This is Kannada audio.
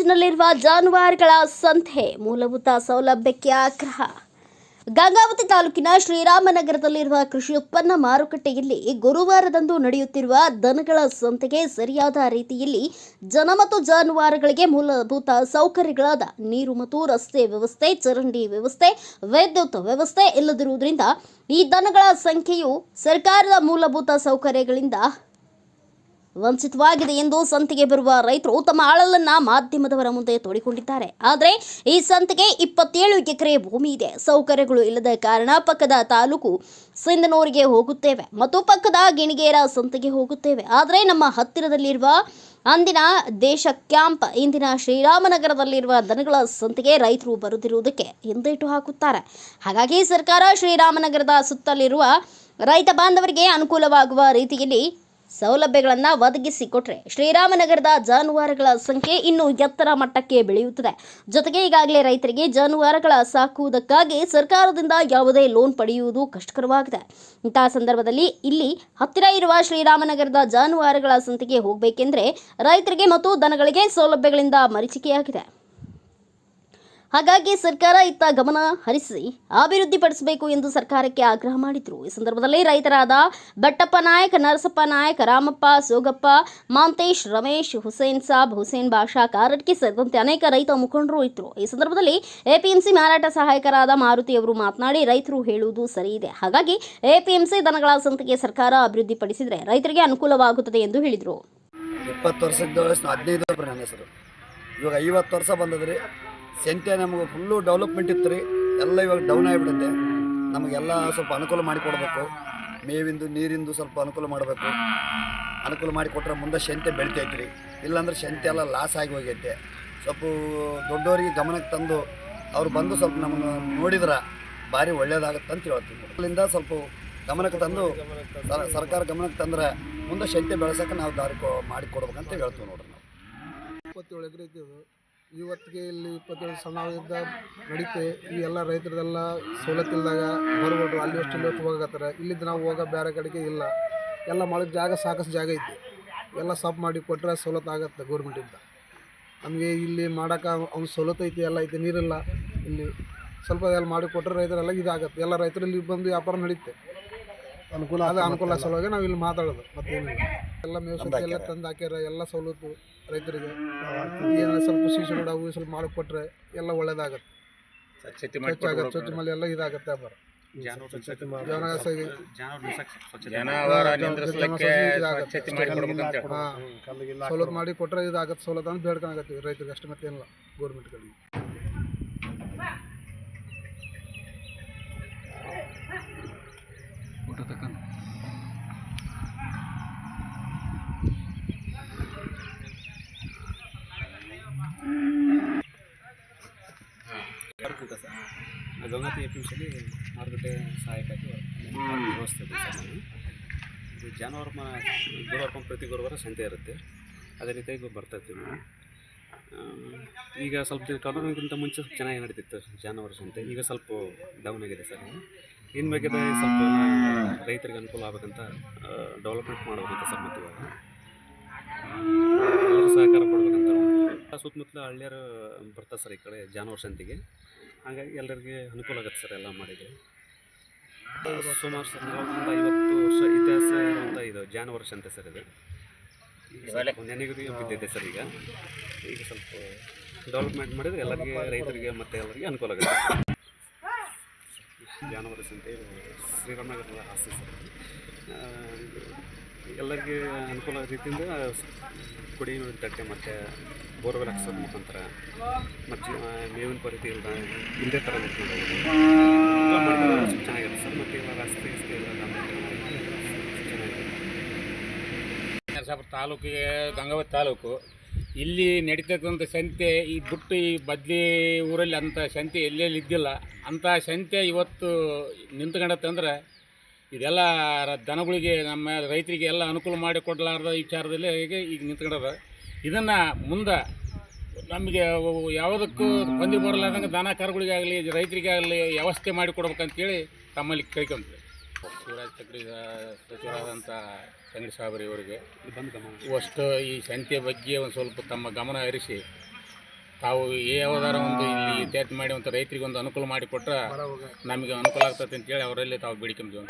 ಜಾನುವಾರುಗಳ ಸಂತೆ ಮೂಲಭೂತ ಸೌಲಭ್ಯಕ್ಕೆ ಆಗ್ರಹ. ಗಂಗಾವತಿ ತಾಲೂಕಿನ ಶ್ರೀರಾಮನಗರದಲ್ಲಿರುವ ಕೃಷಿ ಉತ್ಪನ್ನ ಮಾರುಕಟ್ಟೆಯಲ್ಲಿ ಗುರುವಾರದಂದು ನಡೆಯುತ್ತಿರುವ ದನಗಳ ಸಂತೆಗೆ ಸರಿಯಾದ ರೀತಿಯಲ್ಲಿ ಜನ ಮತ್ತು ಜಾನುವಾರುಗಳಿಗೆ ಮೂಲಭೂತ ಸೌಕರ್ಯಗಳಾದ ನೀರು ಮತ್ತು ರಸ್ತೆ ವ್ಯವಸ್ಥೆ, ಚರಂಡಿ ವ್ಯವಸ್ಥೆ, ವಿದ್ಯುತ್ ವ್ಯವಸ್ಥೆ ಇಲ್ಲದಿರುವುದರಿಂದ ಈ ದನಗಳ ಸಂಖ್ಯೆಯು ಸರ್ಕಾರದ ಮೂಲಭೂತ ಸೌಕರ್ಯಗಳಿಂದ ವಂಚಿತವಾಗಿದೆ ಎಂದು ಸಂತಿಗೆ ಬರುವ ರೈತರು ತಮ್ಮ ಆಳಲನ್ನ ಮಾಧ್ಯಮದವರ ಮುಂದೆ ತೋಡಿಕೊಂಡಿದ್ದಾರೆ. ಆದರೆ ಈ ಸಂತಿಗೆ ಇಪ್ಪತ್ತೇಳು ಎಕರೆ ಭೂಮಿ ಇದೆ. ಸೌಕರ್ಯಗಳು ಇಲ್ಲದ ಕಾರಣ ಪಕ್ಕದ ತಾಲೂಕು ಸಿಂಧನೂರಿಗೆ ಹೋಗುತ್ತೇವೆ ಮತ್ತು ಪಕ್ಕದ ಗಿಣಿಗೇರ ಸಂತೆಗೆ ಹೋಗುತ್ತೇವೆ. ಆದರೆ ನಮ್ಮ ಹತ್ತಿರದಲ್ಲಿರುವ ಅಂದಿನ ದೇಶ ಕ್ಯಾಂಪ್, ಇಂದಿನ ಶ್ರೀರಾಮನಗರದಲ್ಲಿರುವ ದನಗಳ ಸಂತೆಗೆ ರೈತರು ಬರುತ್ತಿರುವುದಕ್ಕೆ ಹಿಂದೇಟು ಹಾಕುತ್ತಾರೆ. ಹಾಗಾಗಿ ಸರ್ಕಾರ ಶ್ರೀರಾಮನಗರದ ಸುತ್ತಲಿರುವ ರೈತ ಬಾಂಧವರಿಗೆ ಅನುಕೂಲವಾಗುವ ರೀತಿಯಲ್ಲಿ ಸೌಲಭ್ಯಗಳನ್ನು ಒದಗಿಸಿಕೊಟ್ರೆ ಶ್ರೀರಾಮನಗರದ ಜಾನುವಾರುಗಳ ಸಂಖ್ಯೆ ಇನ್ನೂ ಎತ್ತರ ಮಟ್ಟಕ್ಕೆ ಬೆಳೆಯುತ್ತದೆ. ಜೊತೆಗೆ ಈಗಾಗಲೇ ರೈತರಿಗೆ ಜಾನುವಾರುಗಳ ಸಾಕುವುದಕ್ಕಾಗಿ ಸರ್ಕಾರದಿಂದ ಯಾವುದೇ ಲೋನ್ ಪಡೆಯುವುದು ಕಷ್ಟಕರವಾಗಿದೆ. ಇಂತಹ ಸಂದರ್ಭದಲ್ಲಿ ಇಲ್ಲಿ ಹತ್ತಿರ ಇರುವ ಶ್ರೀರಾಮನಗರದ ಜಾನುವಾರುಗಳ ಸಂತೆಗೆ ಹೋಗಬೇಕೆಂದರೆ ರೈತರಿಗೆ ಮತ್ತು ದನಗಳಿಗೆ ಸೌಲಭ್ಯಗಳಿಂದ ಮರೀಚಿಕೆಯಾಗಿದೆ. ಹಾಗಾಗಿ ಸರ್ಕಾರ ಇತ್ತ ಗಮನ ಹರಿಸಿ ಅಭಿವೃದ್ಧಿಪಡಿಸಬೇಕು ಎಂದು ಸರ್ಕಾರಕ್ಕೆ ಆಗ್ರಹ ಮಾಡಿದರು. ಈ ಸಂದರ್ಭದಲ್ಲಿ ರೈತರಾದ ಬಟ್ಟಪ್ಪ ನಾಯಕ್, ನರಸಪ್ಪ ನಾಯಕ್, ರಾಮಪ್ಪ, ಸೋಗಪ್ಪ, ಮಾಂತೇಶ್, ರಮೇಶ್, ಹುಸೇನ್ ಸಾಬ್, ಹುಸೇನ್ ಬಾಷಾ, ಕಾರಟ್ಕಿ ಸೇರಿದಂತೆ ಅನೇಕ ರೈತ ಮುಖಂಡರು ಇದ್ದರು ಈ ಸಂದರ್ಭದಲ್ಲಿ ಎಪಿಎಂಸಿ ಮಾರಾಟ ಸಹಾಯಕರಾದ ಮಾರುತಿ ಅವರು ಮಾತನಾಡಿ, ರೈತರು ಹೇಳುವುದು ಸರಿ ಇದೆ ಹಾಗಾಗಿ ಎಪಿಎಂಸಿ ದನಗಳ ಸಂತೆಗೆ ಸರ್ಕಾರ ಅಭಿವೃದ್ಧಿಪಡಿಸಿದರೆ ರೈತರಿಗೆ ಅನುಕೂಲವಾಗುತ್ತದೆ ಎಂದು ಹೇಳಿದರು. ಇಪ್ಪತ್ತು ವರ್ಷದ ಹದಿನೈದು ಇವಾಗ ಐವತ್ತು ವರ್ಷ ಬಂದದ್ರಿ. ಸಂತೆ ನಮಗೆ ಫುಲ್ಲು ಡೆವಲಪ್ಮೆಂಟ್ ಇತ್ತು ರೀ. ಎಲ್ಲ ಇವಾಗ ಡೌನ್ ಆಗಿಬಿಡುತ್ತೆ. ನಮಗೆಲ್ಲ ಸ್ವಲ್ಪ ಅನುಕೂಲ ಮಾಡಿಕೊಡ್ಬೇಕು ಮೇವಿಂದು, ನೀರಿಂದು ಸ್ವಲ್ಪ ಅನುಕೂಲ ಮಾಡಬೇಕು. ಅನುಕೂಲ ಮಾಡಿಕೊಟ್ರೆ ಮುಂದೆ ಸಂತೆ ಬೆಳಿತೈತೆ ರೀ. ಇಲ್ಲಾಂದ್ರೆ ಸಂತೆ ಎಲ್ಲ ಲಾಸ್ ಆಗಿ ಹೋಗೈತೆ. ಸ್ವಲ್ಪ ದೊಡ್ಡವರಿಗೆ ಗಮನಕ್ಕೆ ತಂದು ಅವ್ರು ಬಂದು ಸ್ವಲ್ಪ ನಮ್ಮನ್ನು ನೋಡಿದ್ರೆ ಭಾರಿ ಒಳ್ಳೇದಾಗುತ್ತೆ ಅಂತ ಹೇಳ್ತೀವಿ ಅಲ್ಲಿಂದ ಸ್ವಲ್ಪ ಗಮನಕ್ಕೆ ತಂದು ಸರ್- ಸರ್ಕಾರ ಗಮನಕ್ಕೆ ತಂದ್ರೆ ಮುಂದೆ ಸಂತೆ ಬೆಳೆಸೋಕೆ ನಾವು ದಾರಿ ಕೊ ಮಾಡಿಕೊಡ್ಬೇಕಂತ ಹೇಳ್ತೀವಿ ನೋಡ್ರಿ ನಾವು. ಇಪ್ಪತ್ತೇಳು ಎಕರೆ ಇವತ್ತಿಗೆ ಇಲ್ಲಿ ಇಪ್ಪತ್ತೇಳು ಸಣ್ಣದಿಂದ ನಡೀತೆ, ಈ ಎಲ್ಲ ರೈತರದೆಲ್ಲ ಸವಲತ್ತಿಲ್ದಾಗ ಬರ್ಬೋದು ಅಲ್ಲಿ ಅಷ್ಟು ಇಲ್ಲಿ ಹೋಗತ್ತಾರೆ ಇಲ್ಲಿದ್ದು ನಾವು ಹೋಗೋ ಬೇರೆ ಕಡೆಗೆ ಇಲ್ಲ. ಎಲ್ಲ ಮಾಡಿದ ಜಾಗ ಸಾಕಷ್ಟು ಜಾಗ ಐತಿ. ಎಲ್ಲ ಸಾಫ್ ಮಾಡಿ ಕೊಟ್ಟರೆ ಸವಲತ್ತು ಆಗತ್ತೆ ಗೌರ್ಮೆಂಟಿಂದ. ನಮಗೆ ಇಲ್ಲಿ ಮಾಡೋಕೆ ಅವ್ನು ಸವಲತ್ತು ಐತಿ, ಎಲ್ಲ ಐತಿ, ನೀರಿಲ್ಲ. ಇಲ್ಲಿ ಸ್ವಲ್ಪ ಎಲ್ಲ ಮಾಡಿ ಕೊಟ್ಟರೆ ರೈತರೆಲ್ಲ ಇದಾಗತ್ತೆ. ಎಲ್ಲ ರೈತರು ಇಲ್ಲಿ ಬಂದು ವ್ಯಾಪಾರ ನಡೀತೆ. ಅನುಕೂಲ ಅದೇ ಅನುಕೂಲ ಸಲುವಾಗಿ ನಾವು ಇಲ್ಲಿ ಮಾತಾಡೋದು ಮತ್ತೇನಿಲ್ಲ ಎಲ್ಲ ಮೇವು ಎಲ್ಲ ತಂದು ಹಾಕ್ಯಾರ ಎಲ್ಲ ಸವಲತ್ತು ರೈತರಿಗೆ. ಏನು ಸ್ವಲ್ಪ ಶಿಶು ರೋಡ್ ಅವು ಸ್ವಲ್ಪ ಮಾಡಿಕೊಟ್ರೆ ಎಲ್ಲ ಒಳ್ಳೇದಾಗತ್ತೆ. ಸ್ವಚ್ಛತೆ ಸ್ವಚ್ಛ ಸ್ವಚ್ಛ ಮೇಲೆ ಎಲ್ಲ ಇದಾಗತ್ತೆ. ಬರ. ಸವಲತ್ತು ಮಾಡಿ ಕೊಟ್ರೆ ಇದಾಗತ್ತೆ ಸವಲತ್ತು ಅಂತ ಬೇಡ್ಕೊಂಡಾಗತ್ತೀವಿ ರೈತರಿಗೆ ಏನಿಲ್ಲ ಮತ್ತೇನಿಲ್ಲ ಗೌರ್ಮೆಂಟ್ಗಳಿಗೆ. ಗಂಗಾವತಿ ಎ ಪಿ ಎಮ್ಸಲ್ಲಿ ಮಾರುಕಟ್ಟೆ ಸಹಾಯಕ್ಕಾಗಿ ವ್ಯವಸ್ಥೆ ಇದೆ ಸರ್ ಇದು ಜಾನುವಾರು ಮ ಗುರುವಾರ ಪ್ರತಿ ಗುರುವಾರ ಸಂತೆ ಇರುತ್ತೆ. ಅದೇ ರೀತಿಯಾಗಿ ಬರ್ತಾ ಇರ್ತೀವಿ ನಾವು ಈಗ ಸ್ವಲ್ಪ ದಿನ ಕರೋನಾಗಿಂತ ಮುಂಚೆ ಸ್ವಲ್ಪ ಚೆನ್ನಾಗಿ ನಡೀತಿತ್ತು ಜಾನುವಾರು ಸಂತೆ. ಈಗ ಸ್ವಲ್ಪ ಡೌನ್ ಆಗಿದೆ ಸರ್ ಇನ್ನು ಬಗ್ಗೆ ಸ್ವಲ್ಪ ರೈತರಿಗೆ ಅನುಕೂಲ ಆಗಬೇಕಂತ ಡೆವಲಪ್ಮೆಂಟ್ ಮಾಡಬೇಕಂತ ಸರ್ ಮತ್ತು ಇವಾಗ. ಸಹಕಾರ ಕೊಡಬೇಕಂತ. ಸುತ್ತಮುತ್ತಲ ಹಳ್ಳಿಯರು ಬರ್ತಾರೆ ಸರ್ ಈ ಕಡೆ ಜಾನುವಾರು ಸಂತೆಗೆ. ಹಾಗಾಗಿ ಎಲ್ಲರಿಗೆ ಅನುಕೂಲ ಆಗುತ್ತೆ ಸರ್ ಎಲ್ಲ ಮಾಡಿದರೆ. ಸುಮಾರು ಸರ್ ಒಂದು ಐವತ್ತು ವರ್ಷ ಇತಿಹಾಸ ಅಂತ ಇದು ಜಾನ್ ವರ್ಷ ಅಂತ ಸರ್ ಇದು. ನೆನೆಗುದಿಗೆ ಬಿದ್ದಿದೆ ಸರ್ ಈಗ. ಈಗ ಸ್ವಲ್ಪ ಡೆವಲಪ್ಮೆಂಟ್ ಮಾಡಿದರೆ ಎಲ್ಲರಿಗೆ ರೈತರಿಗೆ ಮತ್ತು ಎಲ್ಲರಿಗೆ ಅನುಕೂಲ ಆಗುತ್ತೆ. ಜಾನುವಾರು ಸಂತೆ ಇದು ಶ್ರೀರಾಮನಗರದ ಆಸ್ತಿ ಸರ್. ಎಲ್ಲರಿಗೆ ಅನುಕೂಲ ರೀತಿಯಿಂದ ಕುಡಿ ತಟ್ಟೆ ಮತ್ತು ಬೋರ್ವೆಲ್ ಹಾಕ್ಸೋದ ಮುಖಾಂತರ ಮತ್ತು ಮೇವಿನ ಪರಿಧಿ ಇಲ್ಲ ಹಿಂದೆ ಥರ ಚೆನ್ನಾಗಿದೆ ಸರ್. ಮತ್ತು ಇವಾಗ ರಸ್ತೆ ನರಸಾಪುರ ತಾಲೂಕಿಗೆ ಗಂಗಾವತಿ ತಾಲೂಕು. ಇಲ್ಲಿ ನಡೀತಕ್ಕಂಥ ಸಂತೆ, ಈ ಬುಟ್ಟು ಈ ಬದ್ಲಿ ಊರಲ್ಲಿ ಅಂಥ ಸಂತೆ ಎಲ್ಲೆಲ್ಲಿ ಇದ್ದಿಲ್ಲ. ಅಂಥ ಸಂತೆ ಇವತ್ತು ನಿಂತ್ಕೊಂಡತ್ತೆ ಅಂದ್ರೆ ಇದೆಲ್ಲ ದನಗಳಿಗೆ ನಮ್ಮ ರೈತರಿಗೆ ಎಲ್ಲ ಅನುಕೂಲ ಮಾಡಿ ಕೊಡಲಾರ್ದ ವಿಚಾರದಲ್ಲಿ ಈಗ ಈಗ ನಿಂತ್ಕೊಂಡದ. ಇದನ್ನು ಮುಂದೆ ನಮಗೆ ಯಾವುದಕ್ಕೂ ಬಂದಿ ಬರಲಾರ್ದಂಗೆ ದನ ಕರುಗಳಿಗಾಗಲಿ ರೈತರಿಗಾಗಲಿ ವ್ಯವಸ್ಥೆ ಮಾಡಿ ಕೊಡ್ಬೇಕಂತೇಳಿ ತಮ್ಮಲ್ಲಿ ಕೇಳ್ಕೊಂತೀವಿ. ಶಿವರಾಜ್ ಚಕ್ರಿ ಸಚಿವರಾದಂಥ ಸಂಗಡಿ ಸಾಬರಿ ಅವರಿಗೆ ಅಷ್ಟು ಈ ಸಂತೆ ಬಗ್ಗೆ ಒಂದು ಸ್ವಲ್ಪ ತಮ್ಮ ಗಮನ ಹರಿಸಿ ತಾವು ಯಾವ್ದಾರ ಒಂದು ಇಲ್ಲಿ ಇತ್ಯಾದಿ ಮಾಡಿ ಒಂದು ರೈತರಿಗೆ ಒಂದು ಅನುಕೂಲ ಮಾಡಿಕೊಟ್ರೆ ನಮಗೆ ಅನುಕೂಲ ಆಗ್ತದೆ ಅಂತೇಳಿ ಅವರಲ್ಲಿ ತಾವು ಬೇಡಿಕೊಂಡ್ವಿ